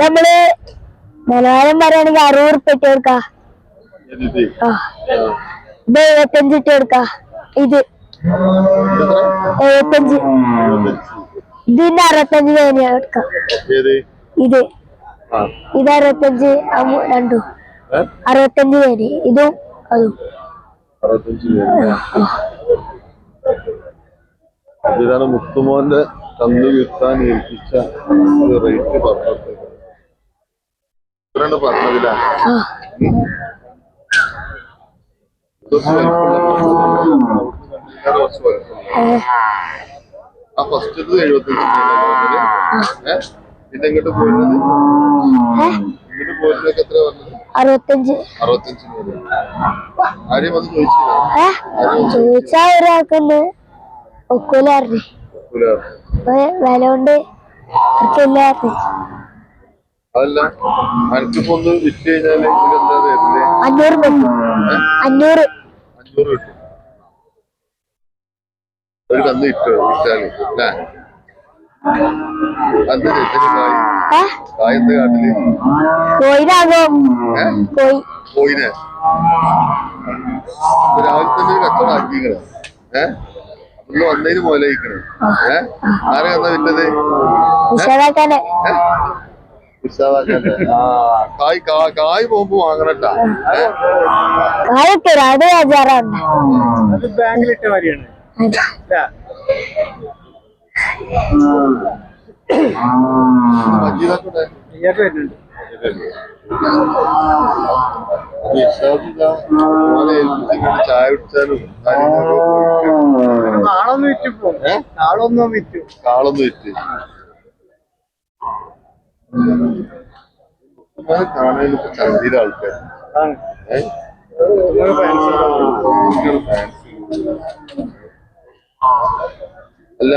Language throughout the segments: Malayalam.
നമ്മൾ മലയാളം പറയുകയാണെങ്കിൽ അറുപത് ഉറുപ്പ ഇട്ട് കൊടുക്ക. ഇത് എഴുപത്തഞ്ച് ഇട്ട് കൊടുക്ക. ഇത്. എഴുപത്തഞ്ച്. ഇതിന്റെ അറുപത്തഞ്ച് തന്നെയാ എടുക്ക ഇത്. ഇത് അറുപത്തഞ്ച് രണ്ടു? അറുപത്തഞ്ച് പേര് ഇതും അതും. അറുപത്തഞ്ച് പേര് ഇതാണ് മുത്തുമോന്റെ കന്ന് വിൽക്കാൻ ഏൽപ്പിച്ച റേറ്റ് പറഞ്ഞത് പറഞ്ഞതില. പറഞ്ഞതില്ല ആ ഫസ്റ്റ് എഴുപത്തഞ്ച് പിന്നെ ഇങ്ങോട്ട് പോയിരുന്നത് ഇങ്ങോട്ട് പോയിരുന്നൊക്കെ എത്ര പറഞ്ഞത്? അറുപത്തഞ്ച് അറുപത്തഞ്ച് ആരെയും വന്ന് ചോദിച്ചില്ല? ചോദിച്ചാ ഒരാൾക്കൊന്ന് ഒക്കൂലായിരുന്നു. വില കൊണ്ട് അതല്ല അനക്കിപ്പോ ഒന്ന് വിറ്റ് കഴിഞ്ഞാൽ അഞ്ഞൂറ് അഞ്ഞൂറ്. അഞ്ഞൂറ് കിട്ടും. ഒരു കന്ന് ഇട്ടോ വിറ്റാൽ അല്ലേ? ചെത്തിന് കായ്. എന്താ കാട്ടിൽ? കോയിനാകോ കോയിനെ. രാവിലെ തന്നെ ഒരു കച്ചവടം ആക്കിക്കണേ ഏ? ഒന്ന് വന്നതിന് മോലായിക്കണേ ഏഹ്? ആരെ കന്നാ വിറ്റത് കായ് കാ- കായ് പോകുമ്പോ വാങ്ങണട്ടാ. ബാങ്കിലിട്ട മാതിരിയാണ് ചായ കുടിച്ചാലും വിറ്റ് കാളൊന്നും വിറ്റ്. കാണാൻ ചന്തിയിലെ ആൾക്കാർ. അല്ല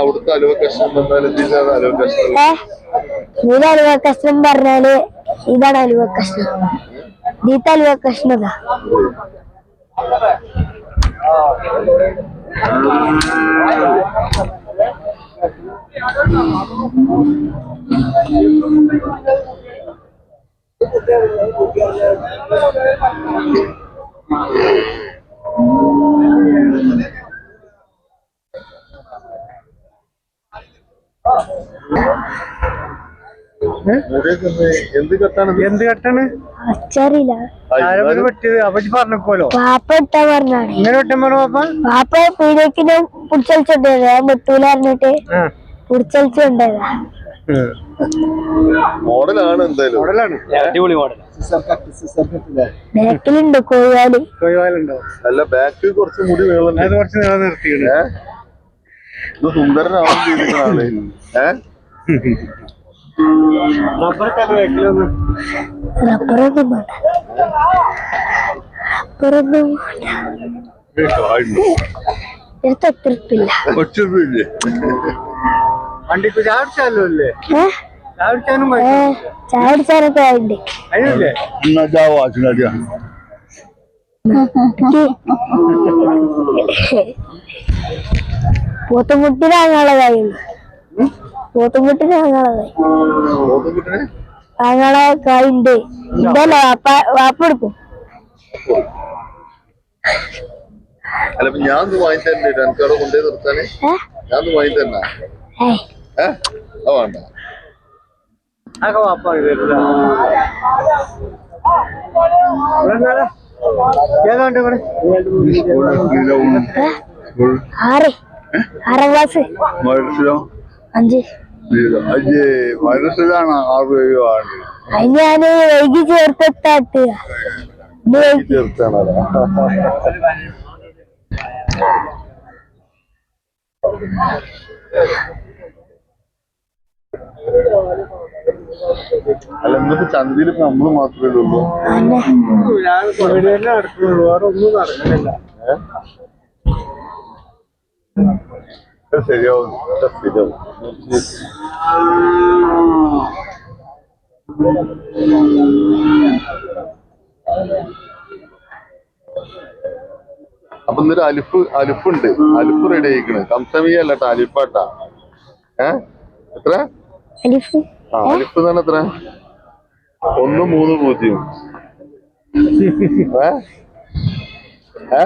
അവിടുത്തെ അലുവ കഷ്ണം എന്തിനാണ് അലുവ കഷ്ണം അലുവ കഷ്ണം പറഞ്ഞാൽ ഇതാണ് അലുവ കഷ്ണം. ഇതിത്തെ അലുവ കഷ്ണം ഇതാ. മുടിയൊക്കെ ഒന്ന് എന്ത് കെട്ടാണ് അച്ചറിയില്ല പറ്റിയത്? അപ്പച്ചി പറഞ്ഞോലോ പാപ്പ ഇട്ടാ പറഞ്ഞാണ് ഇങ്ങനെ വെട്ടാൻ പറഞ്ഞു പാപ്പ പാപ്പ പീഡിയക്കിന് പുടിച്ചലിച്ചുണ്ടായത് ഞാൻ വെട്ടൂല പറഞ്ഞിട്ട് പുടിച്ചലിച്ചുണ്ടായതാ മോഡലാണ് എന്തായാലും. മോഡലാണ്. അടിപൊളി മോഡൽ. ബാക്കിലുണ്ട് കോഴിവാൽ. കൊയ്വാലുണ്ടോ അല്ല ബാക്ക് കുറച്ച് മുടി നീളം അത് കുറച്ച് നീളം നിർത്തിയിട്ടുണ്ട്. ഏ? ഇത് സുന്ദരനാവാൻ ചെയ്തിരിക്കുന്ന ആൾ. ഏ? റബ്ബർ ബാക്കിലൊന്ന് റബ്ബറൊന്നും വേണ്ട. റബ്ബറൊന്നും എത്തിരിപ്പില്ല ഒച്ചപ്പില്ലേ വണ്ടിക്ക് ചാടിച്ചാലോ അല്ലേ ഏ? ചാടിച്ചാനും ഏ ചായ അടിച്ചാനൊക്കെ ഉണ്ട് അതിനല്ലേ? എന്നാ ജാവോ വാപ്പ വാപ്പ എടുക്കും. അല്ല ഞാൻ വാങ്ങി കൊണ്ടുപോയി നിർത്താനേ? വാങ്ങി വേണ്ട. അതൊക്കെ വാപ്പ ഏതാണ്ട് ഇവിടെ? ആറ്. ആറാം ക്ലാസ്. അഞ്ച്. അജയ് മനസ്സിലാണ് ആറ് അത് ഞാൻ വൈകി ചേർത്തെത്താത്ത ചേർത്താണ് അല്ല ഇന്നിപ്പോ ചന്തയിൽ ഇപ്പൊ നമ്മൾ മാത്രമേ ഉള്ളൂ. ഞാൻ ഇവിടെ നടക്കുന്നുള്ളൂ. വേറെ ഒന്നും നടക്കുന്നില്ല ശരിയാവും ശരിയാവും അപ്പൊ ഇന്നൊരു അലിഫ് അലിഫുണ്ട്. അലിഫ് റെഡി ആയിക്കണ് കംസമിയ അല്ലട്ടാ അലിഫാട്ടാ. ഏ? എത്ര? അലിഫ്. ആ അലിഫ് തന്നെ എത്ര? ഒന്ന് മൂന്ന് പൂജ്യം. ഏ? ഏ?